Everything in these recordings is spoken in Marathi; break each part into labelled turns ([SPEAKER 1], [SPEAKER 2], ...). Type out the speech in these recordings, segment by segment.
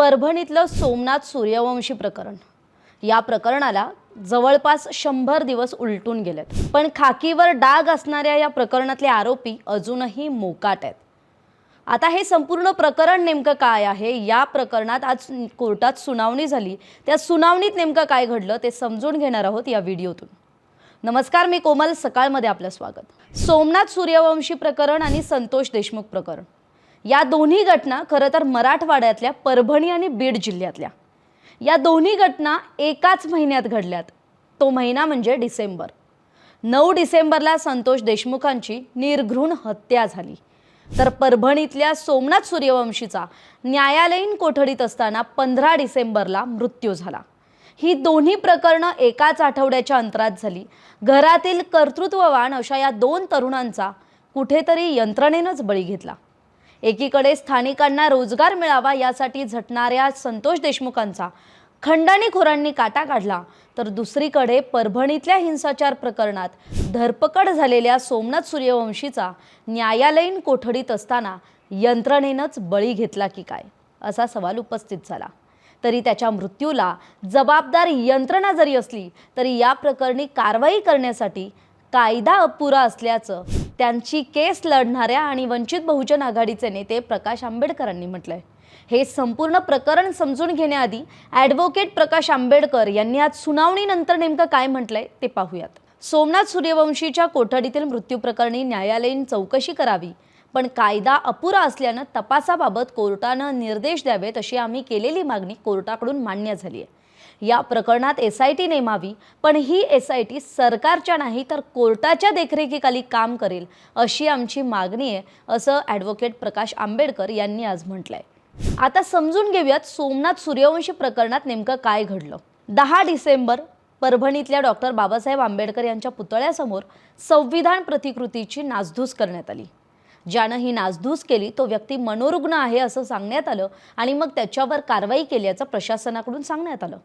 [SPEAKER 1] परभणीतलं सोमनाथ सूर्यवंशी प्रकरण. या प्रकरणाला जवळपास शंभर दिवस उलटून गेलेत. पण खाकीवर डाग असणाऱ्या या प्रकरणातले आरोपी अजूनही मोकाट आहेत. आता हे संपूर्ण प्रकरण नेमकं काय आहे? या प्रकरणात आज कोर्टात सुनावणी झाली. त्या सुनावणीत नेमकं काय घडलं ते समजून घेणार आहोत या व्हिडिओतून. नमस्कार मी कोमल. सकाळमध्ये आपलं स्वागत. सोमनाथ सूर्यवंशी प्रकरण आणि संतोष देशमुख प्रकरण. या दोन्ही घटना खरं तर मराठवाड्यातल्या परभणी आणि बीड जिल्ह्यातल्या. या दोन्ही घटना एकाच महिन्यात घडल्यात. तो महिना म्हणजे डिसेंबर. नऊ डिसेंबरला संतोष देशमुखांची निर्घृण हत्या झाली. तर परभणीतल्या सोमनाथ सूर्यवंशीचा न्यायालयीन कोठडीत असताना पंधरा डिसेंबरला मृत्यू झाला. ही दोन्ही प्रकरणं एकाच आठवड्याच्या अंतरात झाली. घरातील कर्तृत्ववान अशा या दोन तरुणांचा कुठेतरी यंत्रणेनंच बळी घेतला. एकीकडे स्थानिकांना रोजगार मिळावा यासाठी झटणाऱ्या संतोष देशमुखांचा खंडणीखोरांनी काटा काढला तर दुसरीकडे परभणीतल्या हिंसाचार प्रकरणात धरपकड झालेल्या सोमनाथ सूर्यवंशीचा न्यायालयीन कोठडीत असताना यंत्रणेनंच बळी घेतला की काय? असा सवाल उपस्थित झाला. तरी त्याच्या मृत्यूला जबाबदार यंत्रणा जरी असली तरी या प्रकरणी कारवाई करण्यासाठी कायदा अपुरा असल्याचं त्यांची केस लढणाऱ्या आणि वंचित बहुजन आघाडीचे नेते प्रकाश आंबेडकरांनी म्हटलंय. हे संपूर्ण प्रकरण समजून घेण्याआधी ॲडव्होकेट प्रकाश आंबेडकर यांनी आज सुनावणीनंतर नेमकं काय म्हटलंय ते पाहूयात. सोमनाथ सूर्यवंशीच्या कोठडीतील मृत्यू प्रकरणी न्यायालयीन चौकशी करावी पण कायदा अपुरा असल्यानं तपासाबाबत कोर्टानं निर्देश द्यावेत अशी आम्ही केलेली मागणी कोर्टाकडून मान्य झाली आहे या प्रकरणात एस आय टी नेमावी पण ही एस आय टी सरकारच्या नाही तर कोर्टाच्या देखरेखीखाली काम करेल अशी आमची मागणी आहे असं ॲडव्होकेट प्रकाश आंबेडकर यांनी आज म्हटलंय. आता समजून घेऊयात सोमनाथ सूर्यवंशी प्रकरणात नेमकं काय घडलं. दहा डिसेंबर परभणीतल्या डॉक्टर बाबासाहेब आंबेडकर यांच्या पुतळ्यासमोर संविधान प्रतिकृतीची नासधूस करण्यात आली. ज्यानं ही नासधूस केली तो व्यक्ती मनोरुग्ण आहे असं सांगण्यात आलं आणि मग त्याच्यावर कारवाई केल्याचं प्रशासनाकडून सांगण्यात आलं.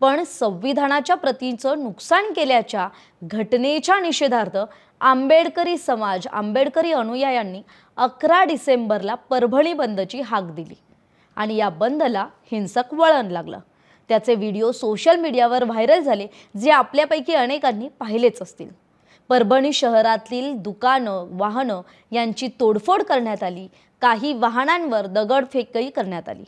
[SPEAKER 1] पण संविधानाच्या प्रतीचं नुकसान केल्याच्या घटनेच्या निषेधार्थ आंबेडकरी समाज आंबेडकरी अनुयायांनी अकरा डिसेंबरला परभणी बंदची हाक दिली. आणि या बंदला हिंसक वळण लागलं. त्याचे व्हिडिओ सोशल मीडियावर व्हायरल झाले जे आपल्यापैकी अनेकांनी पाहिलेच असतील. परभणी शहरातील दुकानं वाहनं यांची तोडफोड करण्यात आली. काही वाहनांवर दगडफेकही करण्यात आली.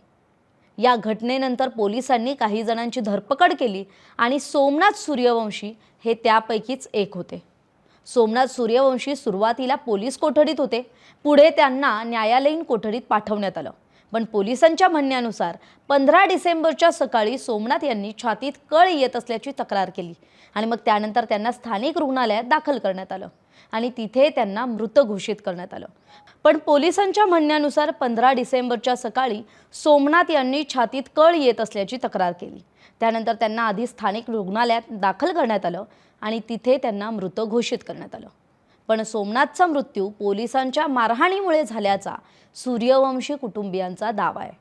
[SPEAKER 1] या घटनेनंतर पोलिसांनी काही जणांची धरपकड केली आणि सोमनाथ सूर्यवंशी हे त्यापैकीच एक होते. सोमनाथ सूर्यवंशी सुरुवातीला पोलीस कोठडीत होते. पुढे त्यांना न्यायालयीन कोठडीत पाठवण्यात आलं. पण पोलिसांच्या म्हणण्यानुसार पंधरा डिसेंबरच्या सकाळी सोमनाथ यांनी छातीत कळ येत असल्याची तक्रार केली आणि मग त्यानंतर त्यांना स्थानिक रुग्णालयात दाखल करण्यात आलं आणि तिथे त्यांना मृत घोषित करण्यात आलं. पण पोलिसांच्या म्हणण्यानुसार पंधरा डिसेंबरच्या सकाळी सोमनाथ यांनी छातीत कळ येत असल्याची तक्रार केली. त्यानंतर त्यांना आधी स्थानिक रुग्णालयात दाखल करण्यात आलं आणि तिथे त्यांना मृत घोषित करण्यात आलं. पण सोमनाथचा मृत्यू पोलिसांच्या मारहाणीमुळे झाल्याचा सूर्यवंशी कुटुंबियांचा दावा आहे.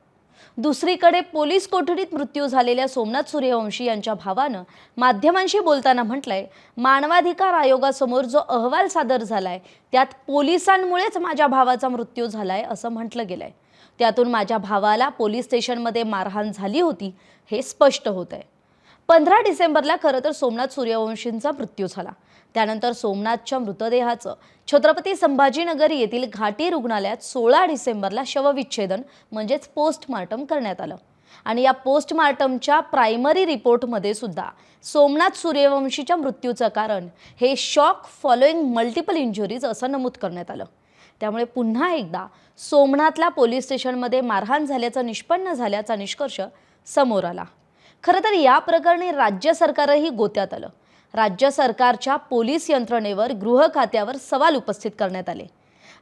[SPEAKER 1] दुसरीकडे पोलीस कोठडीत मृत्यू झालेल्या सोमनाथ सूर्यवंशी यांच्या भावानं माध्यमांशी बोलताना म्हटलंय मानवाधिकार आयोगासमोर जो अहवाल सादर झालाय त्यात पोलिसांमुळेच माझ्या भावाचा मृत्यू झालाय असं म्हटलं गेलंय. त्यातून माझ्या भावाला पोलीस स्टेशनमध्ये मारहाण झाली होती हे स्पष्ट होत आहे पंधरा डिसेंबरला खरं तर सोमनाथ सूर्यवंशींचा मृत्यू झाला. त्यानंतर सोमनाथच्या मृतदेहाचं. छत्रपती संभाजीनगर येथील घाटी रुग्णालयात सोळा डिसेंबरला शवविच्छेदन म्हणजेच पोस्टमार्टम करण्यात आलं. आणि या पोस्टमार्टमच्या प्रायमरी रिपोर्टमध्ये सुद्धा सोमनाथ सूर्यवंशीच्या मृत्यूचं कारण हे शॉक फॉलोईंग मल्टिपल इंजुरीज असं नमूद करण्यात आलं. त्यामुळे पुन्हा एकदा सोमनाथला पोलीस स्टेशनमध्ये मारहाण झाल्याचं निष्पन्न झाल्याचा निष्कर्ष समोर आला. खरं तर या प्रकरणी राज्य सरकारही गोत्यात आलं. राज्य सरकारच्या पोलीस यंत्रणेवर गृह खात्यावर सवाल उपस्थित करण्यात आले.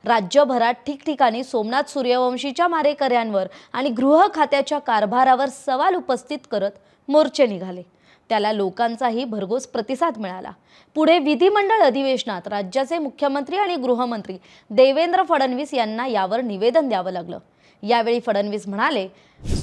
[SPEAKER 1] राज्यभरात ठिकठिकाणी सोमनाथ सूर्यवंशीच्या मारेकऱ्यांवर आणि गृह खात्याच्या कारभारावर सवाल उपस्थित करत मोर्चे निघाले. त्याला लोकांचाही भरघोस प्रतिसाद मिळाला. पुढे विधिमंडळ अधिवेशनात राज्याचे मुख्यमंत्री आणि गृहमंत्री देवेंद्र फडणवीस यांना यावर निवेदन द्यावं लागलं. यावेळी फडणवीस म्हणाले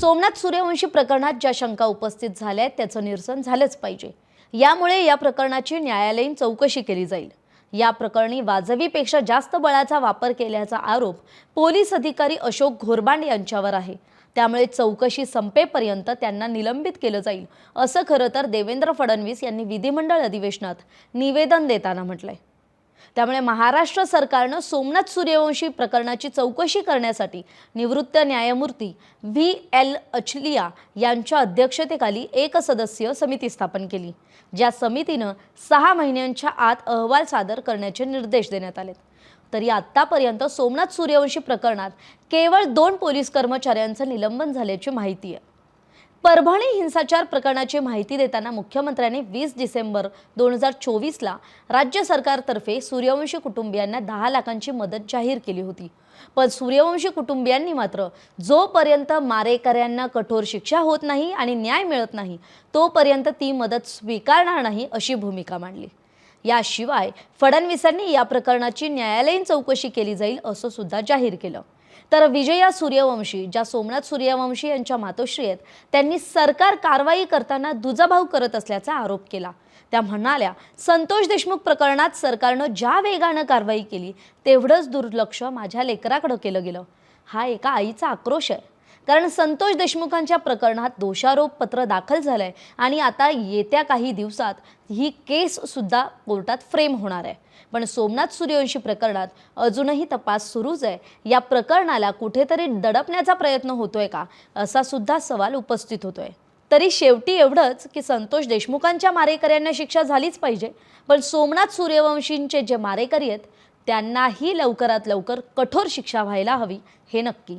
[SPEAKER 1] सोमनाथ सूर्यवंशी प्रकरणात ज्या शंका उपस्थित झाल्या आहेत त्याचं निरसन झालंच पाहिजे. यामुळे या प्रकरणाची न्यायालयीन चौकशी केली जाईल. या प्रकरणी वाजवीपेक्षा जास्त बळाचा वापर केल्याचा आरोप पोलीस अधिकारी अशोक घोरबांड यांच्यावर आहे. त्यामुळे चौकशी संपेपर्यंत त्यांना निलंबित केलं जाईल असं खरं तर देवेंद्र फडणवीस यांनी विधिमंडळ अधिवेशनात निवेदन देताना म्हटलंय. त्यामुळे महाराष्ट्र सरकारनं सोमनाथ सूर्यवंशी प्रकरणाची चौकशी करण्यासाठी निवृत्त न्यायमूर्ती व्ही एल अचलिया यांच्या अध्यक्षतेखाली एक सदस्यीय समिती स्थापन केली ज्या समितीनं सहा महिन्यांच्या आत अहवाल सादर करण्याचे निर्देश देण्यात आलेत. तरी आत्तापर्यंत सोमनाथ सूर्यवंशी प्रकरणात केवळ दोन पोलीस कर्मचाऱ्यांचं निलंबन झाल्याची माहिती आहे. परभणी हिंसाचार प्रकरणाची माहिती देताना मुख्यमंत्र्यांनी वीस डिसेंबर दोन हजार चोवीसला राज्य सरकारतर्फे सूर्यवंशी कुटुंबियांना दहा लाखांची मदत जाहीर केली होती. पण सूर्यवंशी कुटुंबियांनी मात्र जोपर्यंत मारेकऱ्यांना कठोर शिक्षा होत नाही आणि न्याय मिळत नाही तोपर्यंत ती मदत स्वीकारणार नाही अशी भूमिका मांडली. याशिवाय फडणवीसांनी या प्रकरणाची न्यायालयीन चौकशी केली जाईल असं सुद्धा जाहीर केलं. तर विजया सूर्यवंशी ज्या सोमनाथ सूर्यवंशी यांच्या मातोश्री आहेत त्यांनी सरकार कारवाई करताना दुजाभाव करत असल्याचा आरोप केला. त्या म्हणाल्या संतोष देशमुख प्रकरणात सरकारनं ज्या वेगानं कारवाई केली तेवढंच दुर्लक्ष माझ्या लेकराकडं केलं गेलं. हा एका आईचा आक्रोश आहे. कारण संतोष देशमुखांच्या प्रकरणात दोषारोप पत्र दाखल झालंय आणि आता येत्या काही दिवसात ही केस सुद्धा कोर्टात फ्रेम होणार आहे. पण सोमनाथ सूर्यवंशी प्रकरणात अजूनही तपास सुरूच आहे. या प्रकरणाला कुठेतरी दडपण्याचा प्रयत्न होतोय का? असा सुद्धा सवाल उपस्थित होतोय. तरी शेवटी एवढंच की संतोष देशमुखांच्या मारेकऱ्यांना शिक्षा झालीच पाहिजे. पण सोमनाथ सूर्यवंशींचे जे मारेकरी आहेत त्यांनाही लवकरात लवकर कठोर शिक्षा व्हायला हवी हे नक्की.